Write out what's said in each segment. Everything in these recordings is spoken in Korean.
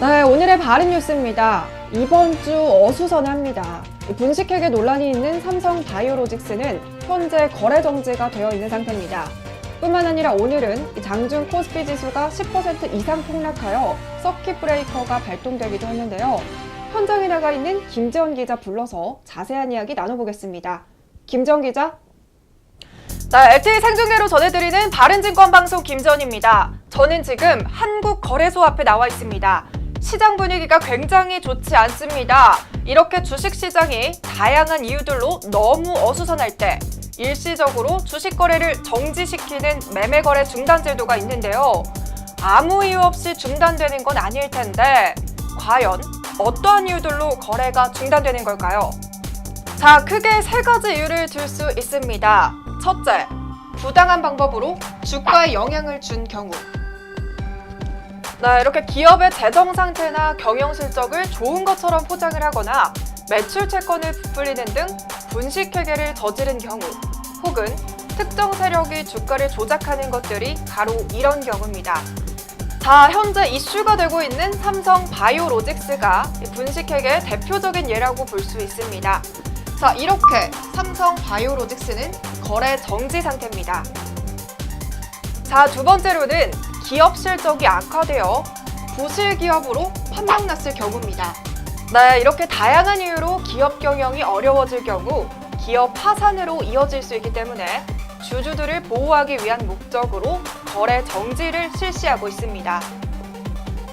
오늘의 바른 뉴스입니다. 이번 주 어수선합니다. 분식회계 논란이 있는 삼성 바이오로직스는 현재 거래 정지가 되어 있는 상태입니다. 뿐만 아니라 오늘은 이 장중 코스피 지수가 10% 이상 폭락하여 서킷 브레이커가 발동되기도 했는데요. 현장에 나가 있는 김재원 기자 불러서 자세한 이야기 나눠보겠습니다. 김재원 기자. 네, LTE 생중계로 전해드리는 바른증권 방송 김전입니다. 저는 지금 한국거래소 앞에 나와 있습니다. 시장 분위기가 굉장히 좋지 않습니다. 이렇게 주식시장이 다양한 이유들로 너무 어수선할 때 일시적으로 주식 거래를 정지시키는 매매 거래 중단 제도가 있는데요. 아무 이유 없이 중단되는 건 아닐 텐데 과연 어떠한 이유들로 거래가 중단되는 걸까요? 자, 크게 세 가지 이유를 들 수 있습니다. 첫째, 부당한 방법으로 주가에 영향을 준 경우. 네, 이렇게 기업의 재정 상태나 경영 실적을 좋은 것처럼 포장을 하거나 매출 채권을 부풀리는 등 분식 회계를 저지른 경우, 혹은 특정 세력이 주가를 조작하는 것들이 바로 이런 경우입니다. 자, 현재 이슈가 되고 있는 삼성 바이오로직스가 이 분식 회계의 대표적인 예라고 볼 수 있습니다. 자, 이렇게 삼성 바이오로직스는 거래 정지 상태입니다. 자, 두 번째로는 기업 실적이 악화되어 부실 기업으로 판명났을 경우입니다. 네, 이렇게 다양한 이유로 기업 경영이 어려워질 경우 기업 파산으로 이어질 수 있기 때문에 주주들을 보호하기 위한 목적으로 거래 정지를 실시하고 있습니다.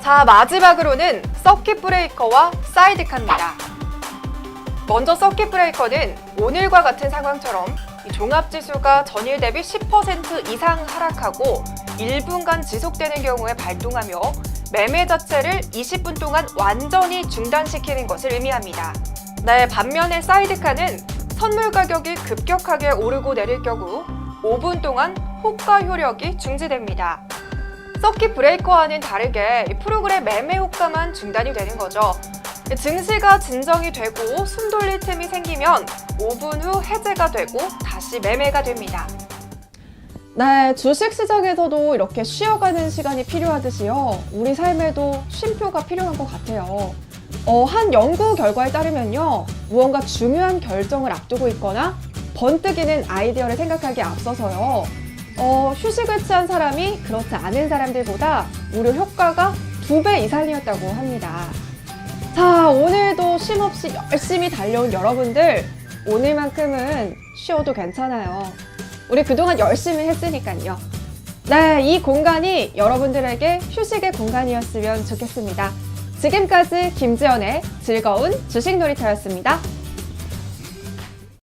자, 마지막으로는 서킷 브레이커와 사이드카입니다. 먼저 서킷 브레이커는 오늘과 같은 상황처럼 이 종합지수가 전일 대비 10% 이상 하락하고 1분간 지속되는 경우에 발동하며 매매 자체를 20분 동안 완전히 중단시키는 것을 의미합니다. 네, 반면에 사이드카는 선물 가격이 급격하게 오르고 내릴 경우 5분 동안 호가 효력이 중지됩니다. 서킷 브레이커와는 다르게 이 프로그램 매매 효과만 중단이 되는 거죠. 증시가 진정이 되고 숨 돌릴 틈이 생기면 5분 후 해제가 되고 다시 매매가 됩니다. 네, 주식 시장에서도 이렇게 쉬어가는 시간이 필요하듯이요. 우리 삶에도 쉼표가 필요한 것 같아요. 어, 한 연구 결과에 따르면요. 무언가 중요한 결정을 앞두고 있거나 번뜩이는 아이디어를 생각하기에 앞서서요. 어, 휴식을 취한 사람이 그렇지 않은 사람들보다 무려 효과가 두 배 이상이었다고 합니다. 자, 오늘도 쉼없이 열심히 달려온 여러분들, 오늘만큼은 쉬어도 괜찮아요. 우리 그동안 열심히 했으니까요. 네, 이 공간이 여러분들에게 휴식의 공간이었으면 좋겠습니다. 지금까지 김지연의 즐거운 주식 놀이터였습니다.